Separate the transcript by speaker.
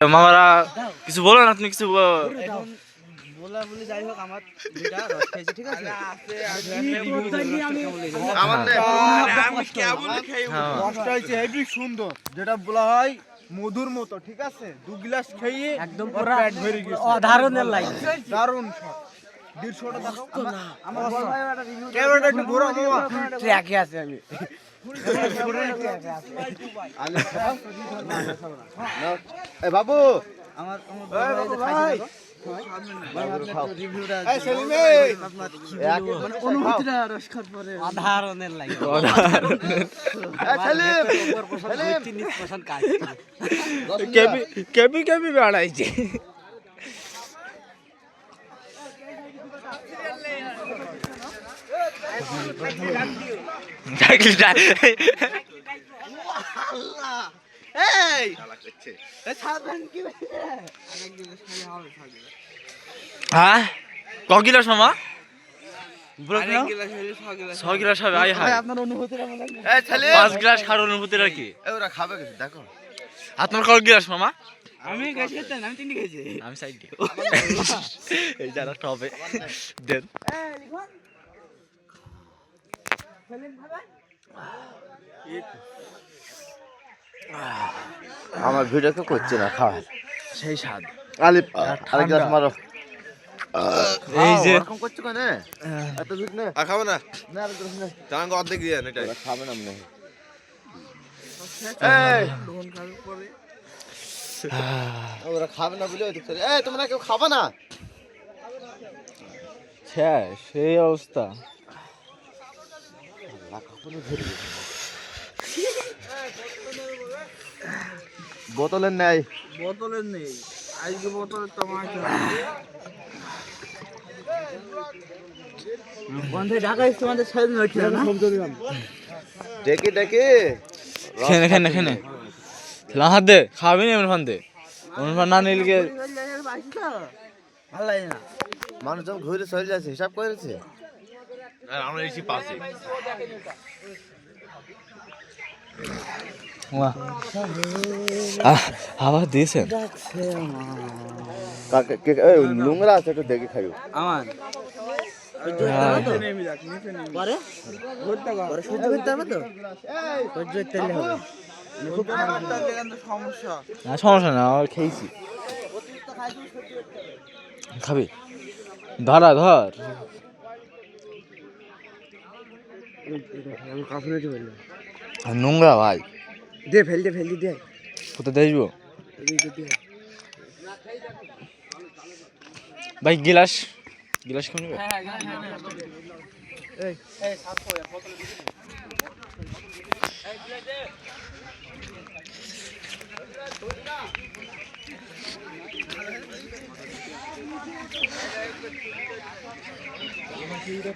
Speaker 1: মামারা কিছু বলেন আপনি কিছু
Speaker 2: সুন্দর যেটা বলা হয় মধুর মতো ঠিক আছে দু গ্লাস খেয়ে
Speaker 3: একদম
Speaker 2: ওর
Speaker 3: পুরা
Speaker 2: পেট ভরে গেছে
Speaker 3: অধারণের লাইন
Speaker 2: দারুণ স্বাদ দেড়শোটা দেখো আমার ক্যামেরাটা একটু মামা।
Speaker 3: ট্র্যাকে আছে আমি।
Speaker 4: বাবু।
Speaker 3: আমার আমার
Speaker 2: এই
Speaker 3: বড়
Speaker 2: বাবু
Speaker 3: ভাই
Speaker 2: ভাই।
Speaker 3: রিভিউটা
Speaker 2: এই সেলিম এই।
Speaker 3: আপনার কি
Speaker 4: এক
Speaker 3: বলব? মানে অনুভূতিটা রস খাওয়ার পরে অধারণের লাইন
Speaker 4: এ সেলিম সেলিম
Speaker 3: তিরিশ পার্সেন্ট কাজ
Speaker 1: কেবি কেবি কেবি বেড়াইছে
Speaker 3: এই
Speaker 1: হ্যাঁ ক গিলাস মামা হবে
Speaker 3: আপনার অনুভূতিটা
Speaker 1: পাঁচ গ্লাস খাওয়ার অনুভূতিটা কি
Speaker 4: ওরা খাবে দেখো
Speaker 1: আপনার ক গিলাস মামা
Speaker 3: আমি আমি তিনটে খেয়েছি
Speaker 1: আমি সাইড এই যারা টবে দেন।
Speaker 4: আমার ভিডিও তো করছে না খাওয়া
Speaker 1: সেই স্বাদ।
Speaker 4: আলিপ আরেক গ্লাস মারো।
Speaker 1: এই যে
Speaker 4: এরকম করছ কেন? এত দুধ নে।
Speaker 5: আর খাবে না?
Speaker 4: না আরেক গ্লাস নে।
Speaker 5: চাঙ্গ অর্ধেক দিয়ে দেন এটাই।
Speaker 4: ওরা খাবে না মনে হয়। এই! ওরা খাবে না বলে ওদিক এই তোমরা কেউ খাবে না?
Speaker 1: সেই অবস্থা।
Speaker 4: বোতলের নেই।
Speaker 2: বোতলের নেই। আজকে বোতলের
Speaker 3: বন্ধু তোমাদের না?
Speaker 4: ডেকে ডেকে
Speaker 1: খেনে খেনে খেনে লাহাত দে খাবি না এমন ফান এমন ফান না নিলে গে
Speaker 3: ভালো লাগে না।
Speaker 4: মানুষজন ঘুরে চলে যাচ্ছে হিসাব করেছে?
Speaker 5: আর আমরা এসি পাশে
Speaker 1: আবার দিয়েছেন?
Speaker 4: কাকে কে এই নোংরা আছে একটু দেখে খাইও।
Speaker 3: আমার? পরে? পরে সহ্য করতে হবে তো? সহ্য করতে হলে হবে।
Speaker 2: সমস্যা।
Speaker 1: না সমস্যা না আমার খেয়েছি। খাবি? ধরা ধর। নোংরা ভাই।
Speaker 3: দে ফেল দে ফেল দে
Speaker 1: কোথায় দেখব ভাই গিলাস। গিলাস কোন নেবে